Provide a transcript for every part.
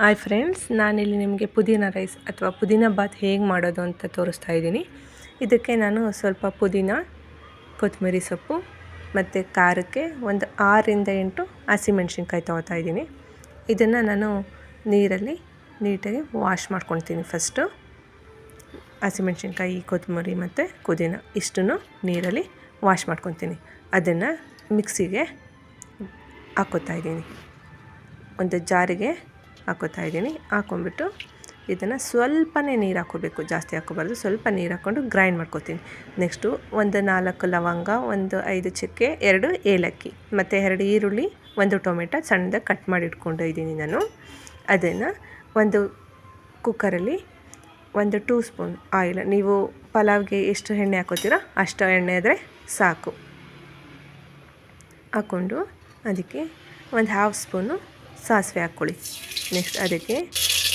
Hi friends, ನಾನಿಲ್ಲಿ ನಿಮಗೆ ಪುದೀನ ರೈಸ್ ಅಥವಾ ಪುದೀನ ಬಾತ್ ಹೇಗೆ ಮಾಡೋದು ಅಂತ ತೋರಿಸ್ತಾ ಇದ್ದೀನಿ. ಇದಕ್ಕೆ ನಾನು ಸ್ವಲ್ಪ ಪುದೀನ, ಕೊತ್ತಂಬರಿ ಸೊಪ್ಪು ಮತ್ತು ಖಾರಕ್ಕೆ ಒಂದು ಆರರಿಂದ ಎಂಟು ಹಸಿಮೆಣ್ಸಿನ್ಕಾಯಿ ತೊಗೋತಾ ಇದ್ದೀನಿ. ಇದನ್ನು ನಾನು ನೀರಲ್ಲಿ ನೀಟಾಗಿ ವಾಶ್ ಮಾಡ್ಕೊತೀನಿ ಫಸ್ಟು ಹಸಿಮೆಣ್ಸಿನ್ಕಾಯಿ, ಕೊತ್ತಂಬರಿ ಮತ್ತು ಪುದೀನ ಇಷ್ಟನ್ನು ನೀರಲ್ಲಿ ವಾಶ್ ಮಾಡ್ಕೊತೀನಿ ಅದನ್ನು ಮಿಕ್ಸಿಗೆ ಹಾಕೋತಾ ಇದ್ದೀನಿ. ಒಂದು ಜಾರಿಗೆ ಹಾಕೋತಾ ಇದ್ದೀನಿ. ಹಾಕೊಂಡ್ಬಿಟ್ಟು ಇದನ್ನು ಸ್ವಲ್ಪನೇ ನೀರು ಹಾಕೋಬೇಕು. ಜಾಸ್ತಿ ಹಾಕೋಬಾರ್ದು. ಸ್ವಲ್ಪ ನೀರು ಹಾಕ್ಕೊಂಡು ಗ್ರೈಂಡ್ ಮಾಡ್ಕೊತೀನಿ. ನೆಕ್ಸ್ಟು ಒಂದು ನಾಲ್ಕು ಲವಂಗ, ಒಂದು ಐದು ಚಕ್ಕೆ, ಎರಡು ಏಲಕ್ಕಿ. ಮತ್ತು ಎರಡು ಈರುಳ್ಳಿ, ಒಂದು ಟೊಮೆಟೊ ಸಣ್ಣದಾಗಿ ಕಟ್ ಮಾಡಿ ಇಟ್ಕೊಂಡು ಇದ್ದೀನಿ ನಾನು. ಅದನ್ನು ಒಂದು ಕುಕ್ಕರಲ್ಲಿ ಒಂದು ಟೂ ಸ್ಪೂನ್ ಆಯಿಲ್ ನೀವು ಪಲಾವ್ಗೆ ಎಷ್ಟು ಎಣ್ಣೆ ಹಾಕೋತೀರೋ ಅಷ್ಟು ಎಣ್ಣೆ ಆದರೆ ಸಾಕು. ಹಾಕ್ಕೊಂಡು ಅದಕ್ಕೆ ಒಂದು ಹಾಫ್ ಸ್ಪೂನು ಸಾಸಿವೆ ಹಾಕ್ಕೊಳ್ಳಿ. ನೆಕ್ಸ್ಟ್ ಅದಕ್ಕೆ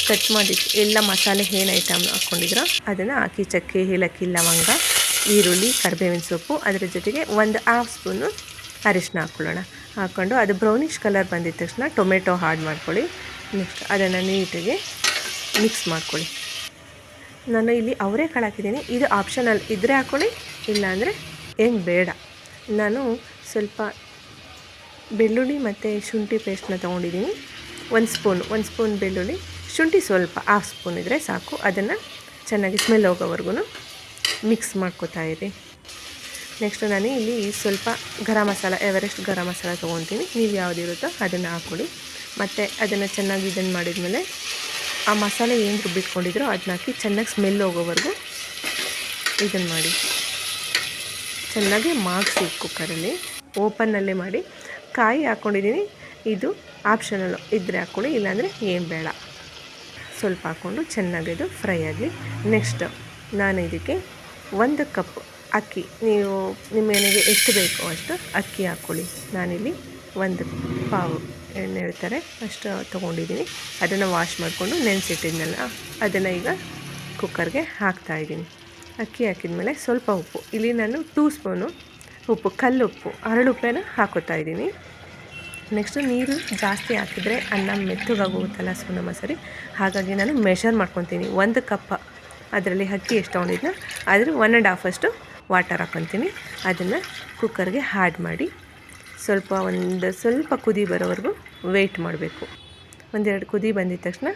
ಕಟ್ ಮಾಡಿ ಎಲ್ಲ ಮಸಾಲೆ ಏನು ಐಟಮ್ ಹಾಕ್ಕೊಂಡಿದ್ರೋ ಅದನ್ನು ಹಾಕಿ, ಚಕ್ಕೆ, ಏಲಕ್ಕಿ, ಲವಂಗ, ಈರುಳ್ಳಿ, ಕರಿಬೇವಿನ ಸೊಪ್ಪು, ಅದರ ಜೊತೆಗೆ ಒಂದು ಹಾಫ್ ಸ್ಪೂನು ಅರಿಶಿನ ಹಾಕ್ಕೊಳ್ಳೋಣ. ಹಾಕ್ಕೊಂಡು ಅದು ಬ್ರೌನಿಷ್ ಕಲರ್ ಬಂದಿದ ತಕ್ಷಣ ಟೊಮೆಟೊ ಹಾಡ್ ಮಾಡ್ಕೊಳ್ಳಿ. ನೆಕ್ಸ್ಟ್ ಅದನ್ನು ನೀಟಾಗಿ ಮಿಕ್ಸ್ ಮಾಡ್ಕೊಳ್ಳಿ. ನಾನು ಇಲ್ಲಿ ಅವರೇ ಹಾಕಿದ್ದೀನಿ ಇದು ಆಪ್ಷನಲ್ ಇದ್ದರೆ ಹಾಕ್ಕೊಳ್ಳಿ, ಇಲ್ಲಾಂದರೆ ಏನು ಬೇಡ. ನಾನು ಸ್ವಲ್ಪ ಬೆಳ್ಳುಳ್ಳಿ ಮತ್ತು ಶುಂಠಿ ಪೇಸ್ಟ್ನ ತೊಗೊಂಡಿದ್ದೀನಿ ಒಂದು ಸ್ಪೂನ್ ಒಂದು ಸ್ಪೂನ್ ಬೆಳ್ಳುಳ್ಳಿ, ಶುಂಠಿ ಸ್ವಲ್ಪ ಹಾಫ್ ಸ್ಪೂನ್ ಇದ್ದರೆ ಸಾಕು. ಅದನ್ನು ಚೆನ್ನಾಗಿ ಸ್ಮೆಲ್ ಹೋಗೋವರೆಗೂ ಮಿಕ್ಸ್ ಮಾಡ್ಕೋತಾ ಇರಿ. ನೆಕ್ಸ್ಟ್ ನಾನು ಇಲ್ಲಿ ಸ್ವಲ್ಪ ಗರಂ ಮಸಾಲ ಎವರೆಸ್ಟ್ ಗರಂ ಮಸಾಲ ತೊಗೊತೀನಿ. ನೀವು ಯಾವುದಿರುತ್ತೋ ಅದನ್ನು ಹಾಕ್ಕೊಳ್ಳಿ ಮತ್ತು ಅದನ್ನು ಚೆನ್ನಾಗಿ ಇದನ್ನು ಮಾಡಿದ್ಮೇಲೆ ಆ ಮಸಾಲೆ ಏನು ರುಬ್ಬಿಟ್ಕೊಂಡಿದ್ರೋ ಅದನ್ನ ಹಾಕಿ ಚೆನ್ನಾಗಿ ಸ್ಮೆಲ್ ಹೋಗೋವರೆಗೂ ಇದನ್ನು ಮಾಡಿ. ಚೆನ್ನಾಗಿ ಮಾರ್ಕ್ಸಿ ಕುಕ್ಕರಲ್ಲಿ ಓಪನ್ನಲ್ಲೇ ಮಾಡಿ. ಕಾಯಿ ಹಾಕ್ಕೊಂಡಿದ್ದೀನಿ ಇದು ಆಪ್ಷನಲ್ಲು ಇದ್ದರೆ ಹಾಕ್ಕೊಳ್ಳಿ, ಇಲ್ಲಾಂದರೆ ಏನು ಬೇಡ. ಸ್ವಲ್ಪ ಹಾಕ್ಕೊಂಡು ಚೆನ್ನಾಗಿ ಅದು ಫ್ರೈ ಆಗಲಿ. ನೆಕ್ಸ್ಟ್ ನಾನು ಇದಕ್ಕೆ ಒಂದು ಕಪ್ ಅಕ್ಕಿ. ನೀವು ನಿಮ್ಮ ಮನೆಗೆ ಎಷ್ಟು ಬೇಕೋ ಅಷ್ಟು ಅಕ್ಕಿ ಹಾಕ್ಕೊಳ್ಳಿ. ನಾನಿಲ್ಲಿ ಒಂದು ಪಾವು ಎಣ್ಣೆ ಹೇಳ್ತಾರೆ, ಅಷ್ಟು ತೊಗೊಂಡಿದ್ದೀನಿ. ಅದನ್ನು ವಾಶ್ ಮಾಡಿಕೊಂಡು ನೆನೆಸಿಟ್ಟಿದ್ನಲ್ಲ, ಅದನ್ನು ಈಗ ಕುಕ್ಕರ್ಗೆ ಹಾಕ್ತಾಯಿದ್ದೀನಿ ಅಕ್ಕಿ ಹಾಕಿದ ಮೇಲೆ ಸ್ವಲ್ಪ ಉಪ್ಪು. ಇಲ್ಲಿ ನಾನು ಟೂ ಸ್ಪೂನು ಉಪ್ಪು ಕಲ್ಲುಪ್ಪು ಹರಳುಪ್ಪೇನ ಹಾಕೋತಾ ಇದ್ದೀನಿ. ನೆಕ್ಸ್ಟು ನೀರು ಜಾಸ್ತಿ ಹಾಕಿದರೆ ಅನ್ನ ಮೆತ್ತಗಾಗೋಗುತ್ತಲ್ಲ ಸೋನ ಮಸರಿ ಹಾಗಾಗಿ ನಾನು ಮೆಷರ್ ಮಾಡ್ಕೊತೀನಿ. ಒಂದು ಕಪ್ ಅದರಲ್ಲಿ ಅಕ್ಕಿ ಎಷ್ಟು ತೊಗೊಂಡಿದ್ನ ಆದರೆ ಒನ್ ಆ್ಯಂಡ್ ಹಾಫಷ್ಟು ವಾಟರ್ ಹಾಕ್ಕೊತೀನಿ ಅದನ್ನು ಕುಕ್ಕರ್ಗೆ ಹಾಡ್ ಮಾಡಿ ಸ್ವಲ್ಪ ಒಂದು ಸ್ವಲ್ಪ ಕುದಿ ಬರೋವರೆಗೂ ವೆಯ್ಟ್ ಮಾಡಬೇಕು. ಒಂದೆರಡು ಕುದಿ ಬಂದಿದ ತಕ್ಷಣ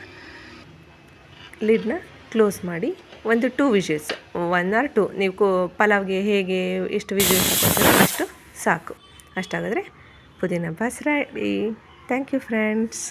ಲಿಡ್ನ ಕ್ಲೋಸ್ ಮಾಡಿ ಒಂದು ಟೂ ವಿಷಸ್ ಒನ್ ಆರ್ ಟೂ ನೀವು ಕೋ, ಪಲಾವ್ಗೆ ಹೇಗೆ ಎಷ್ಟು ವಿಷಸ್ ಹಾಕೋತೀರೋ ಅಷ್ಟು ಸಾಕು. ಅಷ್ಟಾಗಿದ್ರೆ ಪುದೀನ ಬಸ್ ರೆಡಿ ಥ್ಯಾಂಕ್ ಯು ಫ್ರೆಂಡ್ಸ್